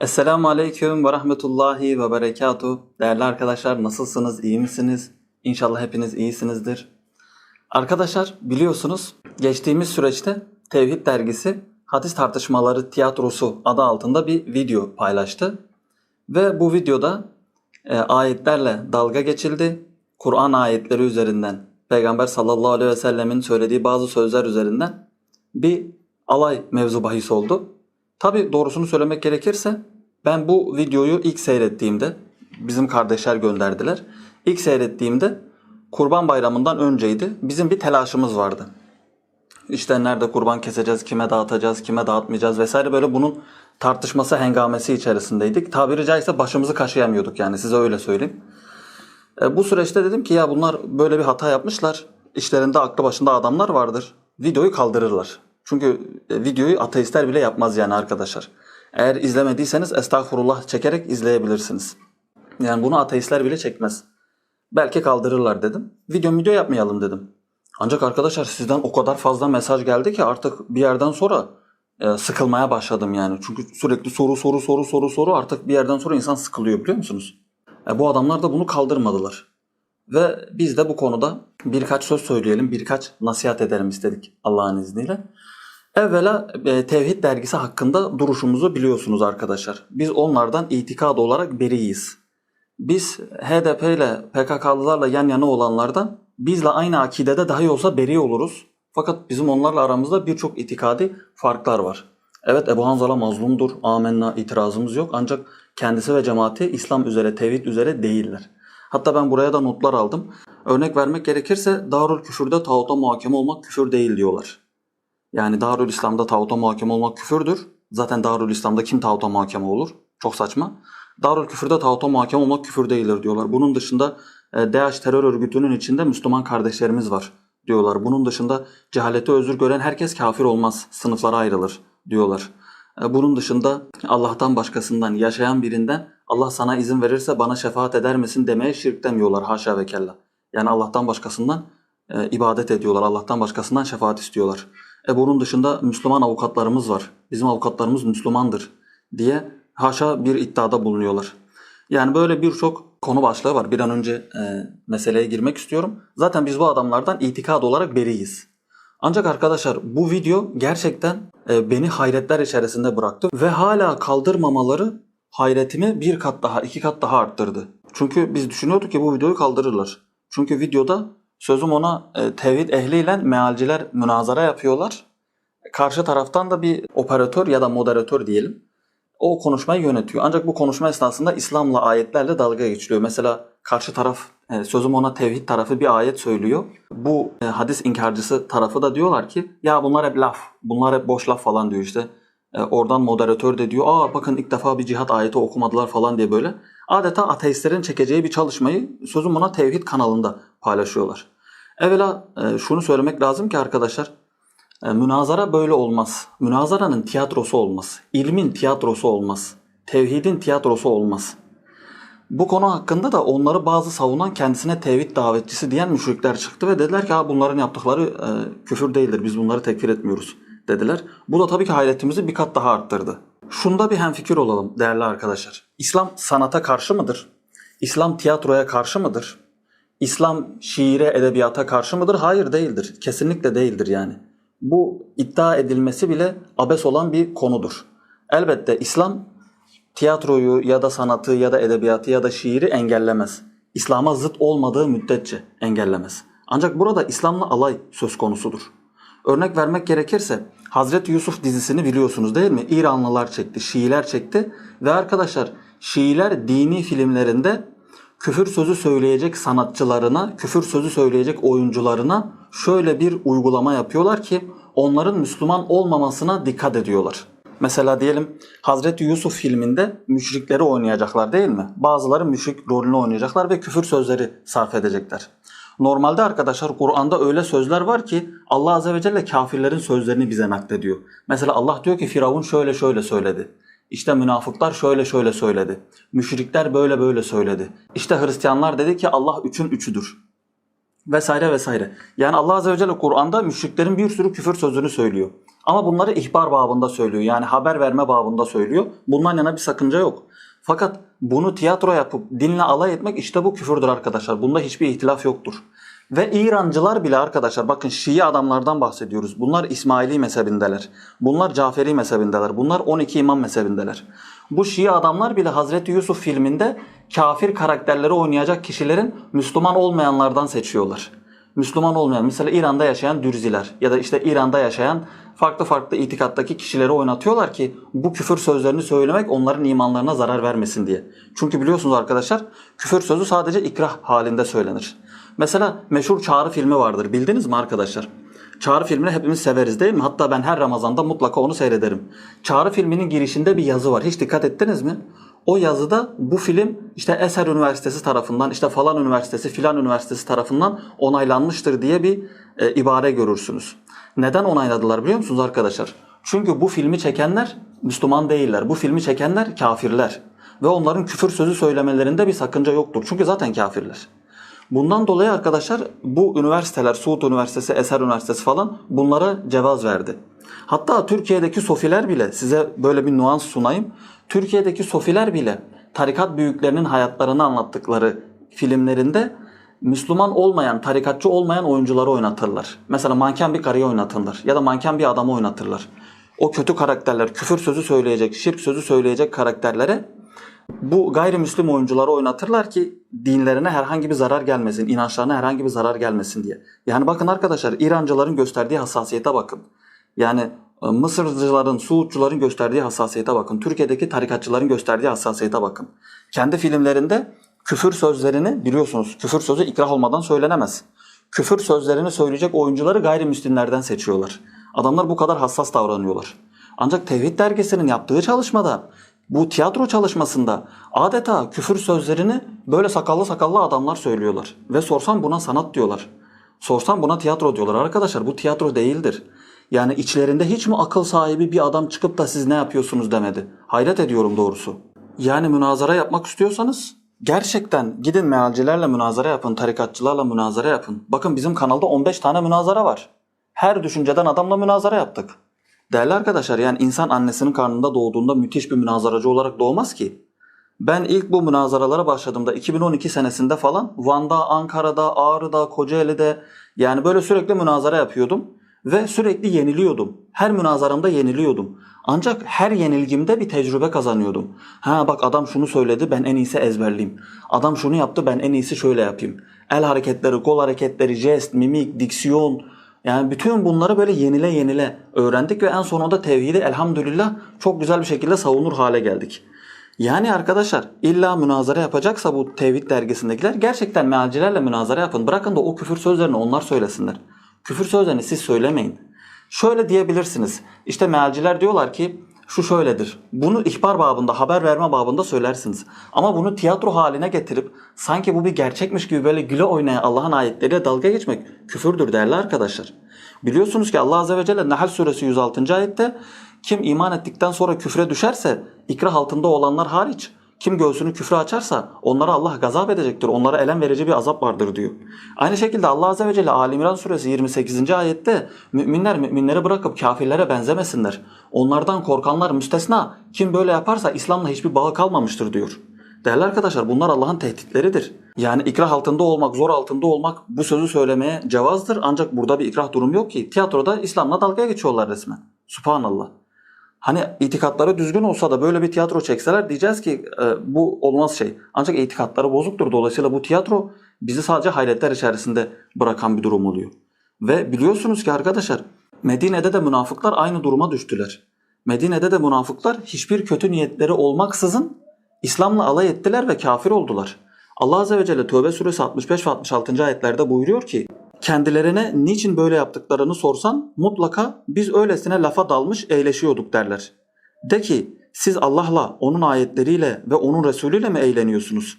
Esselamu Aleyküm ve Rahmetullahi ve Berekatuhu. Değerli arkadaşlar nasılsınız, iyi misiniz? İnşallah hepiniz iyisinizdir. Arkadaşlar biliyorsunuz geçtiğimiz süreçte Tevhid Dergisi Hadis Tartışmaları Tiyatrosu adı altında bir video paylaştı. Ve bu videoda e, ayetlerle dalga geçildi. Kur'an ayetleri üzerinden, Peygamber sallallahu aleyhi ve sellemin söylediği bazı sözler üzerinden bir alay mevzu bahis oldu. Tabi doğrusunu söylemek gerekirse ben bu videoyu ilk seyrettiğimde bizim kardeşler gönderdiler. İlk seyrettiğimde Kurban Bayramı'ndan önceydi. Bizim bir telaşımız vardı. İşte nerede kurban keseceğiz, kime dağıtacağız, kime dağıtmayacağız vesaire böyle bunun tartışması hengamesi içerisindeydik. Tabiri caizse başımızı kaşıyamıyorduk yani size öyle söyleyeyim. E, bu süreçte dedim ki ya bunlar böyle bir hata yapmışlar. İşlerinde aklı başında adamlar vardır. Videoyu kaldırırlar. Çünkü e, videoyu ateistler bile yapmaz yani arkadaşlar. Eğer izlemediyseniz estağfurullah çekerek izleyebilirsiniz. Yani bunu ateistler bile çekmez. Belki kaldırırlar dedim. Video video yapmayalım dedim. Ancak arkadaşlar sizden o kadar fazla mesaj geldi ki artık bir yerden sonra e, sıkılmaya başladım yani. Çünkü sürekli soru soru soru soru soru artık bir yerden sonra insan sıkılıyor biliyor musunuz? E, bu adamlar da bunu kaldırmadılar. Ve biz de bu konuda birkaç söz söyleyelim, birkaç nasihat edelim istedik Allah'ın izniyle. Evvela e, Tevhid dergisi hakkında duruşumuzu biliyorsunuz arkadaşlar. Biz onlardan itikad olarak beriyiz. Biz HDP ile PKK'lılarla yan yana olanlardan bizle aynı akidede dahi olsa beri oluruz. Fakat bizim onlarla aramızda birçok itikadi farklar var. Evet Ebu Hanzala mazlumdur, amenna itirazımız yok ancak kendisi ve cemaati İslam üzere, tevhid üzere değiller. Hatta ben buraya da notlar aldım. Örnek vermek gerekirse Darül Küfür'de tağuta muhakeme olmak küfür değil diyorlar. Yani Darül İslam'da tağuta muhakeme olmak küfürdür. Zaten Darül İslam'da kim tağuta muhakeme olur? Çok saçma. Darül Küfür'de tağuta muhakeme olmak küfür değildir diyorlar. Bunun dışında e, DAEŞ terör örgütünün içinde Müslüman kardeşlerimiz var diyorlar. Bunun dışında cehalete özür gören herkes kafir olmaz. Sınıflara ayrılır diyorlar. E, Bunun dışında Allah'tan başkasından yaşayan birinden Allah sana izin verirse bana şefaat eder misin demeye şirk demiyorlar haşa ve kella. Yani Allah'tan başkasından e, ibadet ediyorlar. Allah'tan başkasından şefaat istiyorlar. E bunun dışında Müslüman avukatlarımız var. Bizim avukatlarımız Müslümandır diye haşa bir iddiada bulunuyorlar. Yani böyle birçok konu başlığı var. Bir an önce e, meseleye girmek istiyorum. Zaten biz bu adamlardan itikad olarak beriyiz. Ancak arkadaşlar bu video gerçekten e, beni hayretler içerisinde bıraktı ve hala kaldırmamaları hayretimi bir kat daha, iki kat daha arttırdı. Çünkü biz düşünüyorduk ki bu videoyu kaldırırlar. Çünkü videoda sözüm ona e, tevhid ehliyle mealciler münazara yapıyorlar. Karşı taraftan da bir operatör ya da moderatör diyelim o konuşmayı yönetiyor. Ancak bu konuşma esnasında İslam'la ayetlerle dalga geçiliyor. Mesela karşı taraf e, sözüm ona tevhid tarafı bir ayet söylüyor. Bu e, hadis inkarcısı tarafı da diyorlar ki ya bunlar hep laf, bunlar hep boş laf falan diyor işte. Oradan moderatör de diyor aa bakın ilk defa bir cihat ayeti okumadılar falan diye böyle. Adeta ateistlerin çekeceği bir çalışmayı sözüm ona tevhid kanalında paylaşıyorlar. Evvela e, şunu söylemek lazım ki arkadaşlar e, Münazara böyle olmaz. Münazaranın tiyatrosu olmaz. İlmin tiyatrosu olmaz. Tevhidin tiyatrosu olmaz. Bu konu hakkında da onları bazı savunan kendisine tevhid davetçisi diyen müşrikler çıktı ve dediler ki bunların yaptıkları e, küfür değildir. Biz bunları tekfir etmiyoruz dediler. Bu da tabii ki hayretimizi bir kat daha arttırdı. Şunda bir hemfikir olalım değerli arkadaşlar. İslam sanata karşı mıdır? İslam tiyatroya karşı mıdır? İslam şiire, edebiyata karşı mıdır? Hayır değildir. Kesinlikle değildir yani bu iddia edilmesi bile abes olan bir konudur. Elbette İslam tiyatroyu ya da sanatı ya da edebiyatı ya da şiiri engellemez. İslam'a zıt olmadığı müddetçe engellemez. Ancak burada İslam'la alay söz konusudur. Örnek vermek gerekirse Hazreti Yusuf dizisini biliyorsunuz değil mi? İranlılar çekti, Şiiler çekti ve arkadaşlar Şiiler dini filmlerinde küfür sözü söyleyecek sanatçılarına, küfür sözü söyleyecek oyuncularına şöyle bir uygulama yapıyorlar ki onların Müslüman olmamasına dikkat ediyorlar. Mesela diyelim Hazreti Yusuf filminde müşrikleri oynayacaklar değil mi? Bazıları müşrik rolünü oynayacaklar ve küfür sözleri sarf edecekler. Normalde arkadaşlar Kur'an'da öyle sözler var ki Allah Azze ve Celle kafirlerin sözlerini bize naklediyor. Mesela Allah diyor ki Firavun şöyle şöyle söyledi. İşte münafıklar şöyle şöyle söyledi. Müşrikler böyle böyle söyledi. İşte Hristiyanlar dedi ki Allah üçün üçüdür. Vesaire vesaire. Yani Allah Azze ve Celle Kur'an'da müşriklerin bir sürü küfür sözünü söylüyor. Ama bunları ihbar babında söylüyor. Yani haber verme babında söylüyor. Bundan yana bir sakınca yok. Fakat bunu tiyatro yapıp dinle alay etmek işte bu küfürdür arkadaşlar. Bunda hiçbir ihtilaf yoktur. Ve İrancılar bile arkadaşlar bakın Şii adamlardan bahsediyoruz. Bunlar İsmaili mezhebindeler. Bunlar Caferi mezhebindeler. Bunlar 12 imam mezhebindeler. Bu Şii adamlar bile Hazreti Yusuf filminde kafir karakterleri oynayacak kişilerin Müslüman olmayanlardan seçiyorlar. Müslüman olmayan mesela İran'da yaşayan Dürziler ya da işte İran'da yaşayan farklı farklı itikattaki kişileri oynatıyorlar ki bu küfür sözlerini söylemek onların imanlarına zarar vermesin diye. Çünkü biliyorsunuz arkadaşlar küfür sözü sadece ikrah halinde söylenir. Mesela meşhur Çağrı filmi vardır. Bildiniz mi arkadaşlar? Çağrı filmini hepimiz severiz değil mi? Hatta ben her Ramazan'da mutlaka onu seyrederim. Çağrı filminin girişinde bir yazı var. Hiç dikkat ettiniz mi? O yazıda bu film işte Eser Üniversitesi tarafından işte falan üniversitesi filan üniversitesi tarafından onaylanmıştır diye bir e, ibare görürsünüz. Neden onayladılar biliyor musunuz arkadaşlar? Çünkü bu filmi çekenler Müslüman değiller. Bu filmi çekenler kafirler. Ve onların küfür sözü söylemelerinde bir sakınca yoktur. Çünkü zaten kafirler. Bundan dolayı arkadaşlar bu üniversiteler, Suud Üniversitesi, Eser Üniversitesi falan bunlara cevaz verdi. Hatta Türkiye'deki sofiler bile size böyle bir nuans sunayım. Türkiye'deki sofiler bile tarikat büyüklerinin hayatlarını anlattıkları filmlerinde Müslüman olmayan, tarikatçı olmayan oyuncuları oynatırlar. Mesela manken bir karıyı oynatırlar ya da manken bir adamı oynatırlar. O kötü karakterler, küfür sözü söyleyecek, şirk sözü söyleyecek karakterlere bu gayrimüslim oyuncuları oynatırlar ki dinlerine herhangi bir zarar gelmesin, inançlarına herhangi bir zarar gelmesin diye. Yani bakın arkadaşlar İrancıların gösterdiği hassasiyete bakın. Yani Mısırcıların, Suudçuların gösterdiği hassasiyete bakın. Türkiye'deki tarikatçıların gösterdiği hassasiyete bakın. Kendi filmlerinde küfür sözlerini biliyorsunuz küfür sözü ikrah olmadan söylenemez. Küfür sözlerini söyleyecek oyuncuları gayrimüslimlerden seçiyorlar. Adamlar bu kadar hassas davranıyorlar. Ancak Tevhid dergisinin yaptığı çalışmada bu tiyatro çalışmasında adeta küfür sözlerini böyle sakallı sakallı adamlar söylüyorlar. Ve sorsam buna sanat diyorlar. Sorsam buna tiyatro diyorlar. Arkadaşlar bu tiyatro değildir. Yani içlerinde hiç mi akıl sahibi bir adam çıkıp da siz ne yapıyorsunuz demedi. Hayret ediyorum doğrusu. Yani münazara yapmak istiyorsanız gerçekten gidin mealcilerle münazara yapın, tarikatçılarla münazara yapın. Bakın bizim kanalda 15 tane münazara var. Her düşünceden adamla münazara yaptık. Değerli arkadaşlar yani insan annesinin karnında doğduğunda müthiş bir münazaracı olarak doğmaz ki. Ben ilk bu münazaralara başladığımda 2012 senesinde falan Van'da, Ankara'da, Ağrı'da, Kocaeli'de yani böyle sürekli münazara yapıyordum ve sürekli yeniliyordum. Her münazaramda yeniliyordum. Ancak her yenilgimde bir tecrübe kazanıyordum. Ha bak adam şunu söyledi ben en iyisi ezberleyeyim. Adam şunu yaptı ben en iyisi şöyle yapayım. El hareketleri, kol hareketleri, jest, mimik, diksiyon, yani bütün bunları böyle yenile yenile öğrendik ve en sonunda tevhidi elhamdülillah çok güzel bir şekilde savunur hale geldik. Yani arkadaşlar illa münazara yapacaksa bu tevhid dergisindekiler gerçekten mealcilerle münazara yapın. Bırakın da o küfür sözlerini onlar söylesinler. Küfür sözlerini siz söylemeyin. Şöyle diyebilirsiniz. İşte mealciler diyorlar ki şu şöyledir. Bunu ihbar babında, haber verme babında söylersiniz. Ama bunu tiyatro haline getirip sanki bu bir gerçekmiş gibi böyle güle oynaya Allah'ın ayetleriyle dalga geçmek küfürdür değerli arkadaşlar. Biliyorsunuz ki Allah Azze ve Celle Nahl suresi 106. ayette kim iman ettikten sonra küfre düşerse ikrah altında olanlar hariç kim göğsünü küfre açarsa onlara Allah gazap edecektir. Onlara elem verici bir azap vardır diyor. Aynı şekilde Allah Azze ve Celle Ali İmran suresi 28. ayette müminler müminleri bırakıp kafirlere benzemesinler. Onlardan korkanlar müstesna. Kim böyle yaparsa İslam'la hiçbir bağı kalmamıştır diyor. Değerli arkadaşlar bunlar Allah'ın tehditleridir. Yani ikrah altında olmak, zor altında olmak bu sözü söylemeye cevazdır. Ancak burada bir ikrah durumu yok ki. Tiyatroda İslam'la dalga geçiyorlar resmen. Subhanallah. Hani itikatları düzgün olsa da böyle bir tiyatro çekseler diyeceğiz ki e, bu olmaz şey. Ancak itikatları bozuktur. Dolayısıyla bu tiyatro bizi sadece hayretler içerisinde bırakan bir durum oluyor. Ve biliyorsunuz ki arkadaşlar Medine'de de münafıklar aynı duruma düştüler. Medine'de de münafıklar hiçbir kötü niyetleri olmaksızın İslam'la alay ettiler ve kafir oldular. Allah Azze ve Celle Tövbe suresi 65 ve 66. ayetlerde buyuruyor ki kendilerine niçin böyle yaptıklarını sorsan mutlaka biz öylesine lafa dalmış eğleşiyorduk derler. De ki siz Allah'la, onun ayetleriyle ve onun Resulüyle mi eğleniyorsunuz?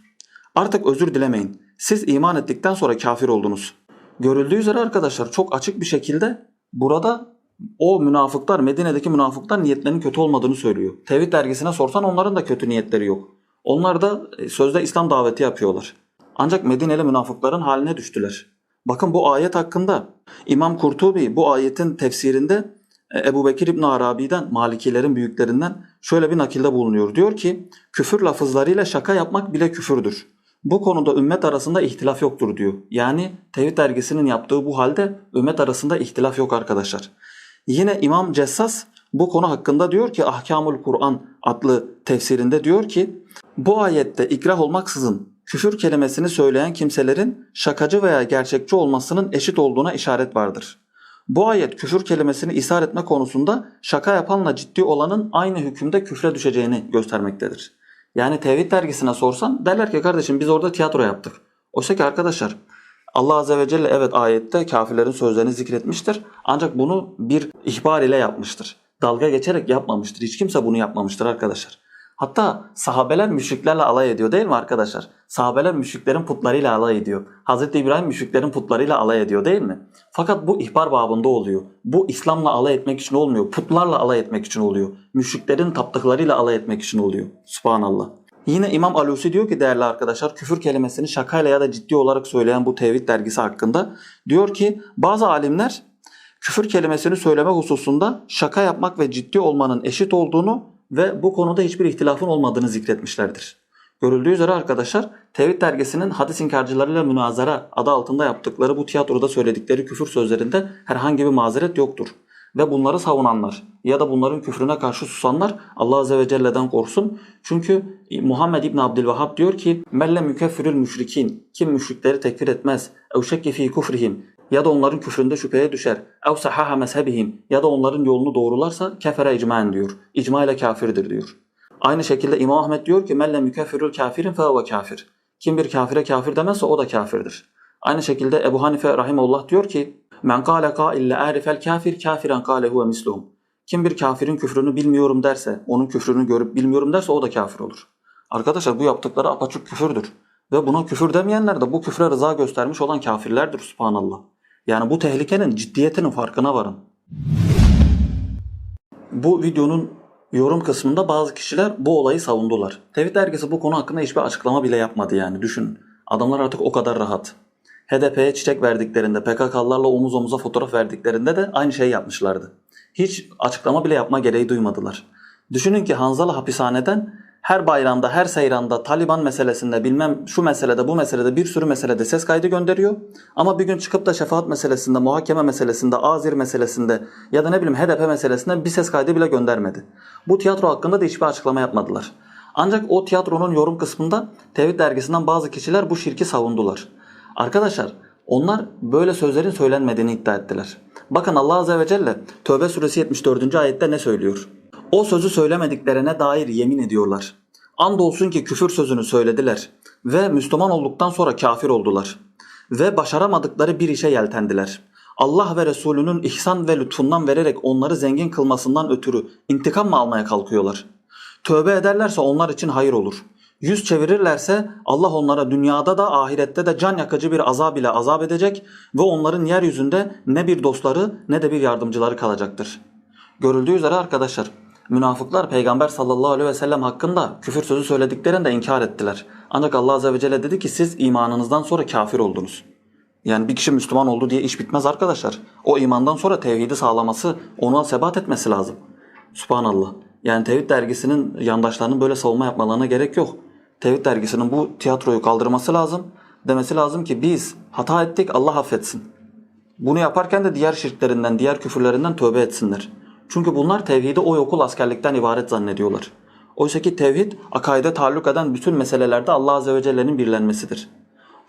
Artık özür dilemeyin. Siz iman ettikten sonra kafir oldunuz. Görüldüğü üzere arkadaşlar çok açık bir şekilde burada o münafıklar, Medine'deki münafıklar niyetlerinin kötü olmadığını söylüyor. Tevhid dergisine sorsan onların da kötü niyetleri yok. Onlar da e, sözde İslam daveti yapıyorlar. Ancak Medineli münafıkların haline düştüler. Bakın bu ayet hakkında İmam Kurtubi bu ayetin tefsirinde e, Ebu Bekir İbn Arabi'den, Malikilerin büyüklerinden şöyle bir nakilde bulunuyor. Diyor ki küfür lafızlarıyla şaka yapmak bile küfürdür. Bu konuda ümmet arasında ihtilaf yoktur diyor. Yani Tevhid dergisinin yaptığı bu halde ümmet arasında ihtilaf yok arkadaşlar. Yine İmam Cessas bu konu hakkında diyor ki Ahkamul Kur'an adlı tefsirinde diyor ki bu ayette ikrah olmaksızın küfür kelimesini söyleyen kimselerin şakacı veya gerçekçi olmasının eşit olduğuna işaret vardır. Bu ayet küfür kelimesini ishar etme konusunda şaka yapanla ciddi olanın aynı hükümde küfre düşeceğini göstermektedir. Yani Tevhid dergisine sorsan derler ki kardeşim biz orada tiyatro yaptık. Oysa ki arkadaşlar Allah Azze ve Celle evet ayette kafirlerin sözlerini zikretmiştir. Ancak bunu bir ihbar ile yapmıştır. Dalga geçerek yapmamıştır. Hiç kimse bunu yapmamıştır arkadaşlar. Hatta sahabeler müşriklerle alay ediyor değil mi arkadaşlar? Sahabeler müşriklerin putlarıyla alay ediyor. Hazreti İbrahim müşriklerin putlarıyla alay ediyor değil mi? Fakat bu ihbar babında oluyor. Bu İslam'la alay etmek için olmuyor. Putlarla alay etmek için oluyor. Müşriklerin taptıklarıyla alay etmek için oluyor. Subhanallah. Yine İmam Alusi diyor ki değerli arkadaşlar küfür kelimesini şakayla ya da ciddi olarak söyleyen bu tevhid dergisi hakkında diyor ki bazı alimler küfür kelimesini söyleme hususunda şaka yapmak ve ciddi olmanın eşit olduğunu ve bu konuda hiçbir ihtilafın olmadığını zikretmişlerdir. Görüldüğü üzere arkadaşlar Tevhid dergisinin hadis inkarcılarıyla münazara adı altında yaptıkları bu tiyatroda söyledikleri küfür sözlerinde herhangi bir mazeret yoktur. Ve bunları savunanlar ya da bunların küfrüne karşı susanlar Allah Azze ve Celle'den korksun. Çünkü Muhammed İbn Abdülvahhab diyor ki Melle mükeffirül müşrikin kim müşrikleri tekfir etmez ev şekke fi kufrihim ya da onların küfründe şüpheye düşer. Ev sahaha mezhebihim ya da onların yolunu doğrularsa kefere icmaen diyor. İcma ile kafirdir diyor. Aynı şekilde İmam Ahmet diyor ki melle mükeffirül kafirin fe kafir. Kim bir kafire kafir demezse o da kafirdir. Aynı şekilde Ebu Hanife rahimullah diyor ki men kâle kâille a'rifel kafir kafiren kâle huve misluhum. Kim bir kafirin küfrünü bilmiyorum derse, onun küfrünü görüp bilmiyorum derse o da kafir olur. Arkadaşlar bu yaptıkları apaçık küfürdür. Ve buna küfür demeyenler de bu küfre rıza göstermiş olan kafirlerdir subhanallah. Yani bu tehlikenin ciddiyetinin farkına varın. Bu videonun yorum kısmında bazı kişiler bu olayı savundular. Tevhid dergisi bu konu hakkında hiçbir açıklama bile yapmadı yani düşünün. Adamlar artık o kadar rahat. HDP'ye çiçek verdiklerinde, PKK'larla omuz omuza fotoğraf verdiklerinde de aynı şeyi yapmışlardı. Hiç açıklama bile yapma gereği duymadılar. Düşünün ki Hanzalı hapishaneden her bayramda, her seyranda, Taliban meselesinde, bilmem şu meselede, bu meselede, bir sürü meselede ses kaydı gönderiyor. Ama bir gün çıkıp da şefaat meselesinde, muhakeme meselesinde, azir meselesinde ya da ne bileyim HDP meselesinde bir ses kaydı bile göndermedi. Bu tiyatro hakkında da hiçbir açıklama yapmadılar. Ancak o tiyatronun yorum kısmında Tevhid dergisinden bazı kişiler bu şirki savundular. Arkadaşlar onlar böyle sözlerin söylenmediğini iddia ettiler. Bakın Allah Azze ve Celle Tövbe suresi 74. ayette ne söylüyor? O sözü söylemediklerine dair yemin ediyorlar. Andolsun ki küfür sözünü söylediler ve Müslüman olduktan sonra kafir oldular. Ve başaramadıkları bir işe yeltendiler. Allah ve Resulünün ihsan ve lütfundan vererek onları zengin kılmasından ötürü intikam mı almaya kalkıyorlar? Tövbe ederlerse onlar için hayır olur. Yüz çevirirlerse Allah onlara dünyada da ahirette de can yakıcı bir azab ile azap edecek ve onların yeryüzünde ne bir dostları ne de bir yardımcıları kalacaktır. Görüldüğü üzere arkadaşlar münafıklar Peygamber sallallahu aleyhi ve sellem hakkında küfür sözü söylediklerini de inkar ettiler. Ancak Allah azze ve celle dedi ki siz imanınızdan sonra kafir oldunuz. Yani bir kişi Müslüman oldu diye iş bitmez arkadaşlar. O imandan sonra tevhidi sağlaması, ona sebat etmesi lazım. Subhanallah. Yani Tevhid dergisinin yandaşlarının böyle savunma yapmalarına gerek yok. Tevhid dergisinin bu tiyatroyu kaldırması lazım. Demesi lazım ki biz hata ettik Allah affetsin. Bunu yaparken de diğer şirklerinden, diğer küfürlerinden tövbe etsinler. Çünkü bunlar tevhidi o okul askerlikten ibaret zannediyorlar. Oysa ki tevhid akaide taalluk eden bütün meselelerde Allah Azze ve Celle'nin birlenmesidir.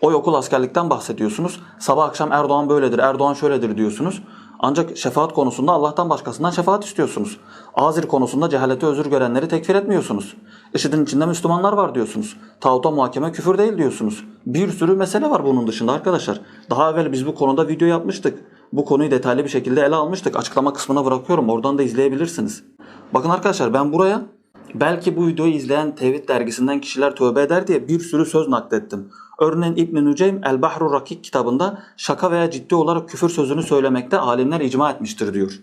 O okul askerlikten bahsediyorsunuz. Sabah akşam Erdoğan böyledir, Erdoğan şöyledir diyorsunuz. Ancak şefaat konusunda Allah'tan başkasından şefaat istiyorsunuz. Azir konusunda cehalete özür görenleri tekfir etmiyorsunuz. IŞİD'in içinde Müslümanlar var diyorsunuz. Tağuta muhakeme küfür değil diyorsunuz. Bir sürü mesele var bunun dışında arkadaşlar. Daha evvel biz bu konuda video yapmıştık. Bu konuyu detaylı bir şekilde ele almıştık. Açıklama kısmına bırakıyorum. Oradan da izleyebilirsiniz. Bakın arkadaşlar ben buraya belki bu videoyu izleyen Tevhid dergisinden kişiler tövbe eder diye bir sürü söz naklettim. Örneğin İbn Nüceym El Bahru Rakik kitabında şaka veya ciddi olarak küfür sözünü söylemekte alimler icma etmiştir diyor.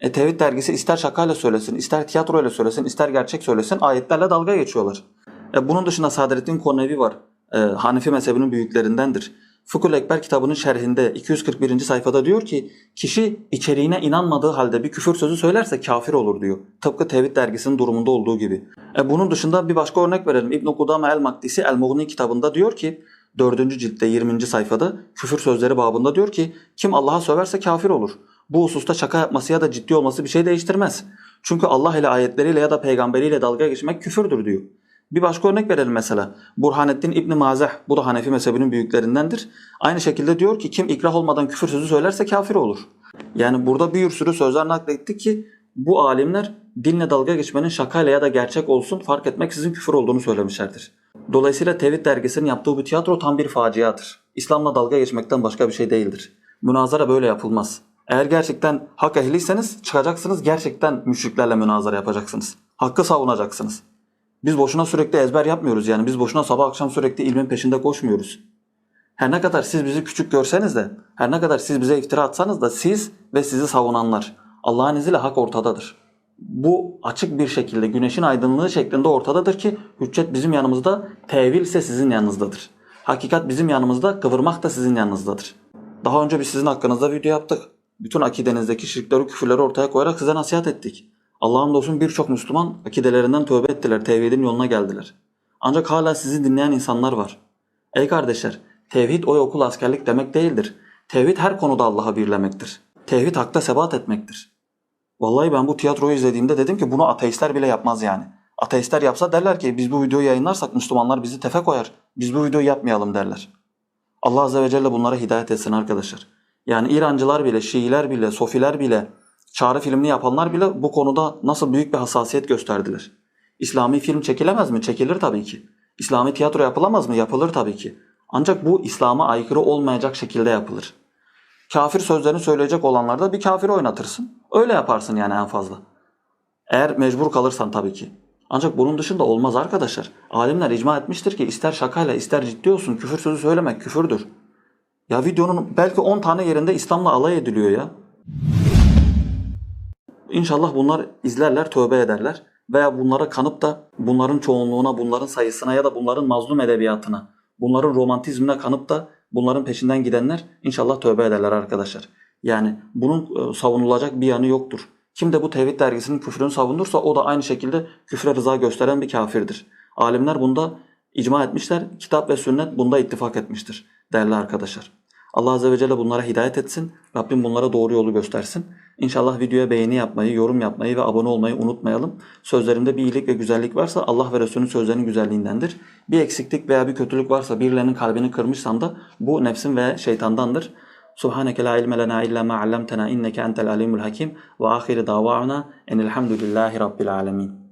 E Tevhid dergisi ister şakayla söylesin, ister tiyatroyla söylesin, ister gerçek söylesin ayetlerle dalga geçiyorlar. E bunun dışında Sadrettin Konevi var. E, Hanefi mezhebinin büyüklerindendir. Fıkhul Ekber kitabının şerhinde 241. sayfada diyor ki kişi içeriğine inanmadığı halde bir küfür sözü söylerse kafir olur diyor. Tıpkı Tevhid dergisinin durumunda olduğu gibi. E bunun dışında bir başka örnek verelim. İbn Kudame el Makdisi el Mughni kitabında diyor ki 4. ciltte 20. sayfada küfür sözleri babında diyor ki kim Allah'a söverse kafir olur. Bu hususta şaka yapması ya da ciddi olması bir şey değiştirmez. Çünkü Allah ile ayetleriyle ya da peygamberiyle dalga geçmek küfürdür diyor. Bir başka örnek verelim mesela. Burhanettin İbni Mazeh, bu da Hanefi mezhebinin büyüklerindendir. Aynı şekilde diyor ki kim ikrah olmadan küfür sözü söylerse kafir olur. Yani burada bir sürü sözler nakletti ki bu alimler dinle dalga geçmenin şakayla ya da gerçek olsun fark etmeksizin küfür olduğunu söylemişlerdir. Dolayısıyla Tevhid dergisinin yaptığı bu tiyatro tam bir faciadır. İslam'la dalga geçmekten başka bir şey değildir. Münazara böyle yapılmaz. Eğer gerçekten hak ehliyseniz çıkacaksınız gerçekten müşriklerle münazara yapacaksınız. Hakkı savunacaksınız. Biz boşuna sürekli ezber yapmıyoruz yani. Biz boşuna sabah akşam sürekli ilmin peşinde koşmuyoruz. Her ne kadar siz bizi küçük görseniz de, her ne kadar siz bize iftira atsanız da siz ve sizi savunanlar Allah'ın izniyle hak ortadadır. Bu açık bir şekilde güneşin aydınlığı şeklinde ortadadır ki hüccet bizim yanımızda, tevil ise sizin yanınızdadır. Hakikat bizim yanımızda, kıvırmak da sizin yanınızdadır. Daha önce biz sizin hakkınızda video yaptık. Bütün akidenizdeki şirkleri, küfürleri ortaya koyarak size nasihat ettik. Allah'ın dostum birçok Müslüman akidelerinden tövbe ettiler, tevhidin yoluna geldiler. Ancak hala sizi dinleyen insanlar var. Ey kardeşler, tevhid oy okul askerlik demek değildir. Tevhid her konuda Allah'a birlemektir. Tevhid hakta sebat etmektir. Vallahi ben bu tiyatroyu izlediğimde dedim ki bunu ateistler bile yapmaz yani. Ateistler yapsa derler ki biz bu videoyu yayınlarsak Müslümanlar bizi tefe koyar. Biz bu videoyu yapmayalım derler. Allah Azze ve Celle bunlara hidayet etsin arkadaşlar. Yani İrancılar bile, Şiiler bile, Sofiler bile, çağrı filmini yapanlar bile bu konuda nasıl büyük bir hassasiyet gösterdiler. İslami film çekilemez mi? Çekilir tabii ki. İslami tiyatro yapılamaz mı? Yapılır tabii ki. Ancak bu İslam'a aykırı olmayacak şekilde yapılır. Kafir sözlerini söyleyecek olanlarda bir kafir oynatırsın. Öyle yaparsın yani en fazla. Eğer mecbur kalırsan tabii ki. Ancak bunun dışında olmaz arkadaşlar. Alimler icma etmiştir ki ister şakayla ister ciddi olsun küfür sözü söylemek küfürdür. Ya videonun belki 10 tane yerinde İslam'la alay ediliyor ya. İnşallah bunlar izlerler, tövbe ederler. Veya bunlara kanıp da bunların çoğunluğuna, bunların sayısına ya da bunların mazlum edebiyatına, bunların romantizmine kanıp da bunların peşinden gidenler inşallah tövbe ederler arkadaşlar. Yani bunun e, savunulacak bir yanı yoktur. Kim de bu tevhid dergisinin küfrünü savunursa o da aynı şekilde küfre rıza gösteren bir kafirdir. Alimler bunda icma etmişler. Kitap ve sünnet bunda ittifak etmiştir değerli arkadaşlar. Allah Azze ve Celle bunlara hidayet etsin. Rabbim bunlara doğru yolu göstersin. İnşallah videoya beğeni yapmayı, yorum yapmayı ve abone olmayı unutmayalım. Sözlerimde bir iyilik ve güzellik varsa Allah ve Resulünün sözlerinin güzelliğindendir. Bir eksiklik veya bir kötülük varsa birilerinin kalbini kırmışsam da bu nefsin ve şeytandandır. Subhaneke la ilme lena illa ma allamtena inneke entel alimul hakim ve ahire davana enelhamdülillahi rabbil alemin.